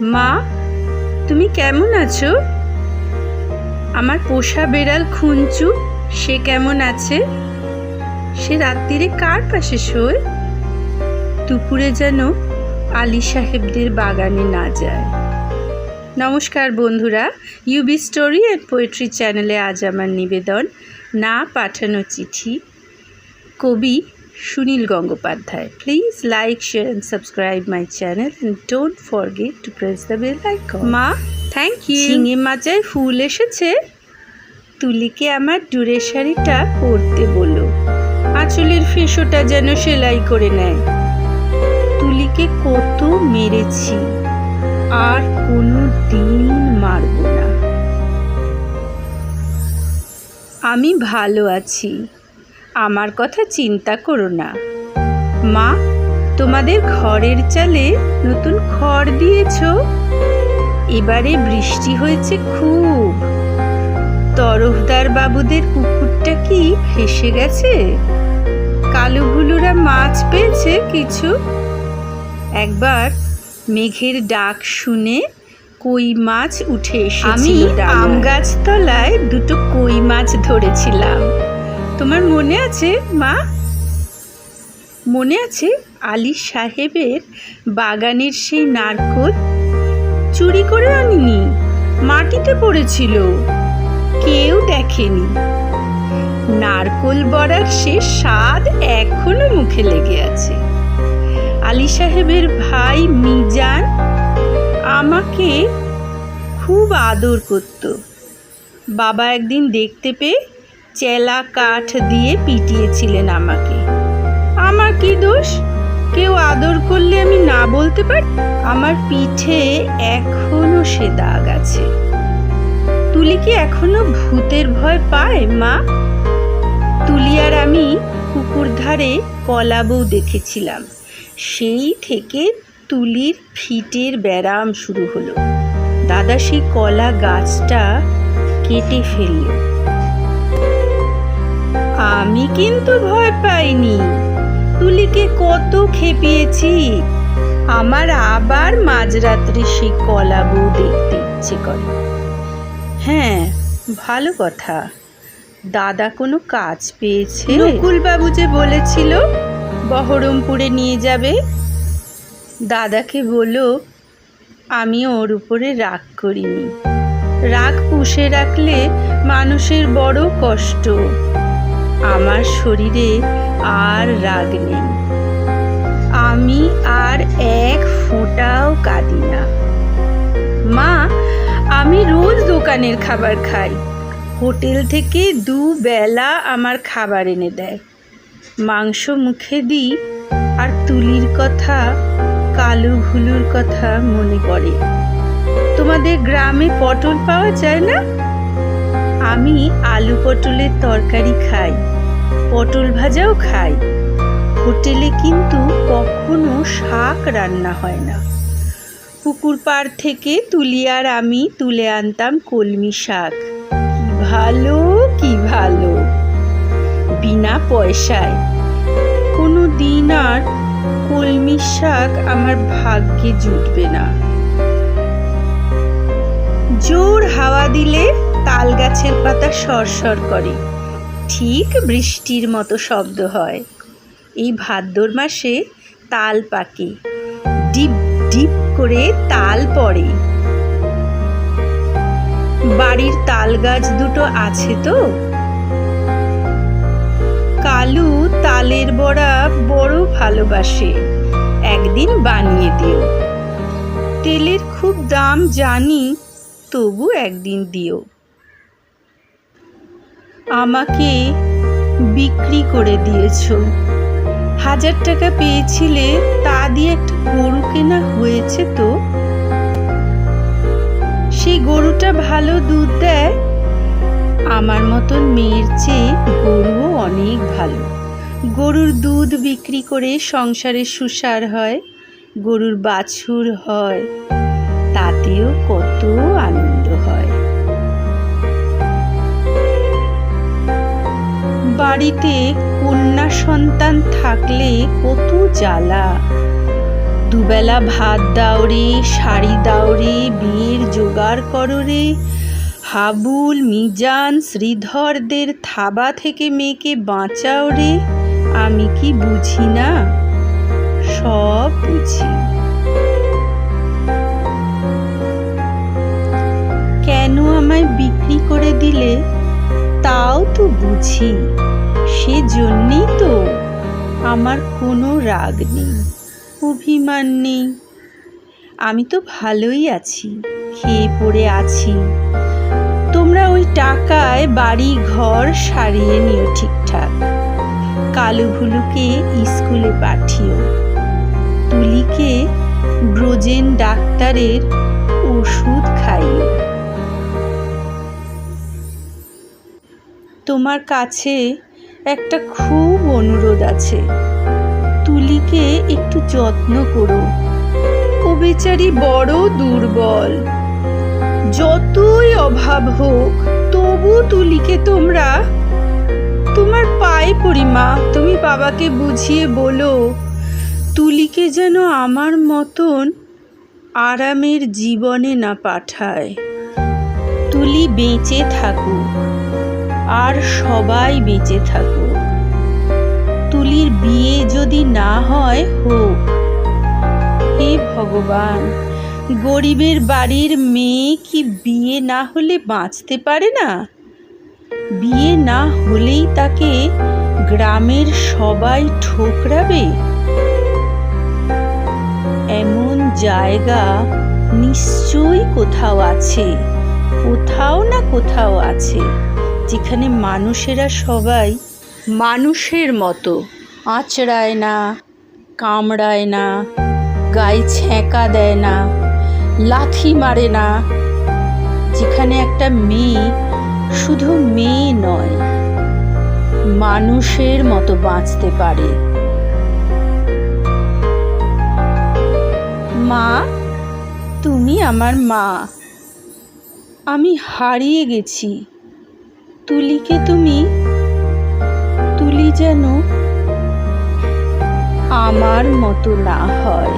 মা, তুমি কেমন আছো? আমার পোষা বেড়াল খুঞ্চু সে কেমন আছে? সে রাত্রিরে কার পাশে শোয়? দুপুরে যেন আলী সাহেবদের বাগানে না যায়। নমস্কার বন্ধুরা, ইউবি স্টোরি অ্যান্ড পোয়েট্রি চ্যানেলে আজ আমার নিবেদন, না পাঠানো চিঠি, কবি Sunil Gangopadhyay. Please like share and subscribe my channel and don't forget to press the bell icon মা থ্যাংক ইউ ঝিঙে মাচায় ফুল এসেছে। তুলিকে আমার ডুরে শাড়িটা পরতে বলো। আঁচলের ফেসোটা যেন সেলাই করে নেয়। তুলিকে কত মেরেছি। আর কোনো দিন মারব না। আমি ভালো আছি। আমার কথা চিন্তা করো না। মা তোমাদের ঘরের চালে নতুন খড় দিয়েছ? এবারে বৃষ্টি হয়েছে খুব। তরফদার বাবুদের পুকুরটা কি ভেসে গেছে? কালো ভুলুরা মাছ পেয়েছে কিছু? একবার মেঘের ডাক শুনে কই মাছ উঠে এসেছিল আমি আম গাছতলায় দুটো কই মাছ ধরেছিলাম। তোমার মনে আছে, মা? মনে আছে আলী সাহেবের বাগানের সেই নারকোল? চুরি করে আনিনি, মাটিতে পড়েছিল, কেউ দেখেনি। নারকোল বড়ার সে স্বাদ এখনও মুখে লেগে আছে। আলী সাহেবের ভাই মিজান আমাকে খুব আদর করত। বাবা একদিন দেখতে পেয়ে চেলা কাঠ দিয়ে পিটিয়েছিলেন আমাকে। আমার কি দোষ? কেউ আদর করলে আমি না বলতে পারি? আমার পিঠে এখনও সে দাগ আছে। তুলি কি এখনও ভূতের ভয় পায়, মা? তুলি আর আমি পুকুর ধারে কলা বউ দেখেছিলাম। সেই থেকে তুলির ফিটের ব্যারাম শুরু হলো। দাদা সেই কলা গাছটা কেটে ফেলল। আমি কিন্তু ভয় পাইনি। তুলিকে কত খেপিয়েছি। আমার আবার মাঝরাত্রি সেই কলা বউ দেখতে ইচ্ছে করে। হ্যাঁ ভালো কথা। দাদা কোনো কাজ পেয়েছে? নকুলবাবু যে বলেছিল, বহরমপুরে নিয়ে যাবে। দাদাকে বলো আমি ওর উপরে রাগ করিনি। রাগ পুষে রাখলে মানুষের বড় কষ্ট। আমার শরীরে আর রাগ নেই। আমি আর এক ফোঁটাও কাঁদি না। মা, আমি রোজ দোকানের খাবার খাই। হোটেল থেকে দু বেলা আমার খাবার এনে দেয়। মাংস মুখে দিই আর তুলির কথা, কালু ভুলুর কথা মনে পড়ে। তোমাদের গ্রামে পটল পাওয়া যায় না? আমি আলু পটলের তরকারি খাই, পটল ভাজাও খাই। হোটেলে কিন্তু কখনো শাক রান্না হয় না। পুকুর পাড় থেকে তুলিয়ার আমি তুলে আনতাম কলমি শাক। ভালো, কি ভালো। বিনা পয়সায়। কোনো দিন আর কলমি শাক আমার ভাগ্যে জুটবে না। জোর হাওয়া দিলে তাল গাছের পাতা সরসর করে। ঠিক বৃষ্টির মতো শব্দ হয়। এই ভাদ্র মাসে তাল পাকে। ডিপ ডিপ করে তাল পড়ে। বাড়ির তাল গাছ দুটো আছে তো? কালু তালের বড়া বড় ভালোবাসে। একদিন বানিয়ে দিও। তেলের খুব দাম জানি, তবু একদিন দিও। আমাকে বিক্রি করে দিয়েছ। হাজার টাকা পেয়েছিলে, তা দিয়ে একটা গরু কেনা হয়েছে তো? সেই গরুটা ভালো দুধ দেয়। আমার মতন মেয়ের চেয়ে গরুও অনেক ভালো। গরুর দুধ বিক্রি করে সংসারে সুসার হয়, গরুর বাছুর হয়, তাতেও কত আনন্দ হয়। বাড়িতে কন্যা সন্তান থাকলে কত জ্বালা। দুবেলা ভাত দাও রে, শাড়ি দাও রে, বিয়ের জোগাড় করো রে। হাবুল, মিজান, শ্রীধরদের থাবা থেকে মেয়েকে বাঁচাও রে। আমি কি বুঝি না? সব বুঝি। কেন আমায় বিক্রি করে দিলে? তাও তো বুঝি। সেজন্যই তো আমার কোনো রাগ নেই, অভিমান নেই। আমি তো ভালোই আছি, খেয়ে পড়ে আছি। তোমরা ওই টাকায় বাড়ি ঘর সারিয়ে নিও ঠিকঠাক। কালু ভুলুকে স্কুলে পাঠিও। তুলিকে ব্রোজেন ডাক্তারের ওষুধ খাইও। তোমার কাছে একটা খুব অনুরোধ আছে। তুলিকে একটু যত্ন করো। ও বেচারি বড় দুর্বল। যতই অভাব হোক, তবু তুলিকে তোমরা, তোমার পায়ে পরিমা তুমি বাবাকে বুঝিয়ে বলো, তুলিকে যেন আমার মতন আরামের জীবনে না পাঠায়। তুলি বেঁচে থাকুক। আর সবাই বেঁচে থাকুক। তুলির বিয়ে যদি না হয়, হোক। হে ভগবান, গরিবের বাড়ির মেয়ে কি বিয়ে না হলে বাঁচতে পারে না? বিয়ে না হলেই তাকে গ্রামের সবাই ঠোকরাবে? এমন জায়গা নিশ্চয়ই কোথাও আছে, কোথাও না কোথাও আছে। যেখানে মানুষেরা সবাই মানুষের মতো। আঁচড়ায় না, কামড়ায় না, গায়ে ছ্যাঁকা দেয় না, লাথি মারে না। যেখানে একটা মেয়ে শুধু মেয়ে নয়, মানুষের মতো বাঁচতে পারে। মা, তুমি আমার মা। আমি হারিয়ে গেছি। তুলিকে তুমি তুলি যেন আমার মতো না হয়।